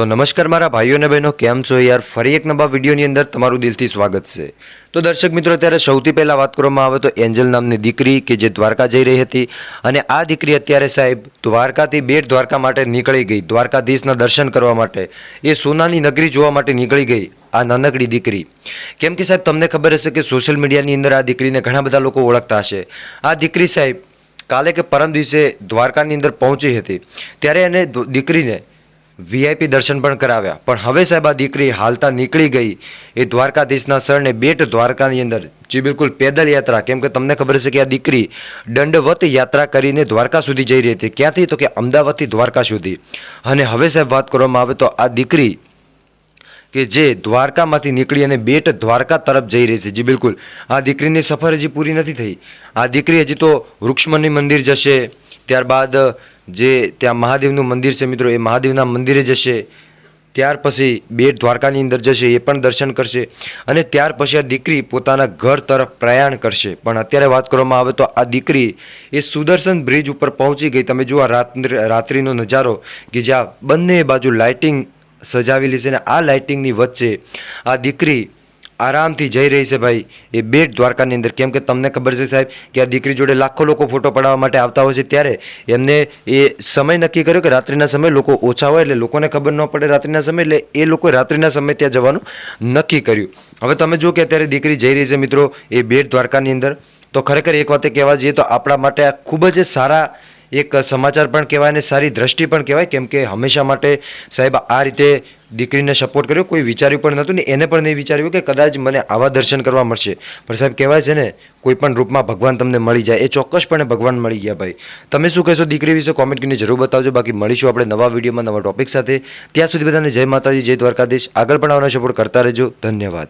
તો નમસ્કાર મારા ભાઈઓ અને બહેનો, કેમ છો યાર? ફરી એક નવા વિડીયોની અંદર તમારું દિલથી સ્વાગત છે. તો દર્શક મિત્રો ત્યારે સૌથી પહેલાં વાત કરવામાં આવે તો એન્જલ નામની દીકરી કે જે દ્વારકા જઈ રહી હતી અને આ દીકરી અત્યારે સાહેબ દ્વારકાથી બેટ દ્વારકા માટે નીકળી ગઈ. દ્વારકાધીશના દર્શન કરવા માટે. એ સોનાની નગરી જોવા માટે નીકળી ગઈ, આ નાનકડી દીકરી. કેમ કે સાહેબ, તમને ખબર હશે કે સોશિયલ મીડિયાની અંદર આ દીકરીને ઘણા બધા લોકો ઓળખતા હશે. આ દીકરી સાહેબ કાલે કે પરમ દિવસે દ્વારકાની અંદર પહોંચી હતી. ત્યારે એને દીકરીને વીઆઈપી દર્શન પણ કરાવ્યા. પણ હવે સાહેબ આ દીકરી હાલતા નીકળી ગઈ. એ દ્વારકાધીશના સરને બેટ દ્વારકાની અંદર જે બિલકુલ પેદલ યાત્રા, કેમ કે તમને ખબર છે કે આ દીકરી દંડવત યાત્રા કરીને દ્વારકા સુધી જઈ રહી હતી. ક્યાંથી? તો કે અમદાવાદથી દ્વારકા સુધી. અને હવે સાહેબ વાત કરવામાં આવે તો આ દીકરી કે જે દ્વારકામાંથી નીકળી અને બેટ દ્વારકા તરફ જઈ રહી છે. જી બિલકુલ. આ દીકરીની સફર હજી પૂરી નથી થઈ. આ દીકરી હજી તો વૃક્ષમણી મંદિર જશે. ત્યારબાદ જે ત્યાં મહાદેવનું મંદિર છે મિત્રો, એ મહાદેવના મંદિરે જશે. ત્યાર પછી બેટ દ્વારકાની અંદર જશે, એ પણ દર્શન કરશે. અને ત્યાર પછી આ દીકરી પોતાના ઘર તરફ પ્રયાણ કરશે. પણ અત્યારે વાત કરવામાં આવે તો આ દીકરી એ સુદર્શન બ્રિજ ઉપર પહોંચી ગઈ. તમે જુઓ આ રાત્રિ, રાત્રિનો નજારો કે જ્યાં બંને બાજુ લાઇટિંગ સજાવેલી છે અને આ લાઇટિંગની વચ્ચે આ દીકરી આરામથી જઈ રહી છે ભાઈ. એ બેટ દ્વારકાની અંદર. કેમ કે તમને ખબર છે સાહેબ કે આ દીકરી જોડે લાખો લોકો ફોટો પડાવવા માટે આવતા હોય છે ત્યારે એમને એ સમય નક્કી કર્યો કે રાત્રિના સમયે લોકો ઓછા હોય એટલે લોકોને ખબર ન પડે રાત્રિના સમય એટલે એ લોકો રાત્રિના સમયે ત્યાં જવાનું નક્કી કર્યું. હવે તમે જો કે અત્યારે દીકરી જઈ રહી છે મિત્રો એ બેટ દ્વારકાની અંદર. તો ખરેખર એક વાતે કહેવા જઈએ તો આપણા માટે આ ખૂબ જ સારા એક સમાચાર પણ કહેવાય અને સારી દ્રષ્ટિ પણ કહેવાય, કેમ કે હંમેશા માટે સાહેબ આ રીતે દીકરીને સપોર્ટ કર્યો, કોઈ વિચાર્યું પણ નહોતું ને એને પણ નહીં વિચાર્યું કે કદાચ મને આવા દર્શન કરવા મળશે. પણ સાહેબ કહેવાય છે ને, કોઈ પણ રૂપમાં ભગવાન તમને મળી જાય, એ ચોક્કસપણે ભગવાન મળી ગયા ભાઈ. તમે શું કહેશો દીકરી વિશે? કોમેન્ટ કરીને જરૂર બતાવજો. બાકી મળીશું આપણે નવા વિડીયોમાં નવા ટોપિક સાથે. ત્યાં સુધી બધાને જય માતાજી, જય દ્વારકાધીશ. આગળ પણ આવવાનો સપોર્ટ કરતા રહેજો. ધન્યવાદ.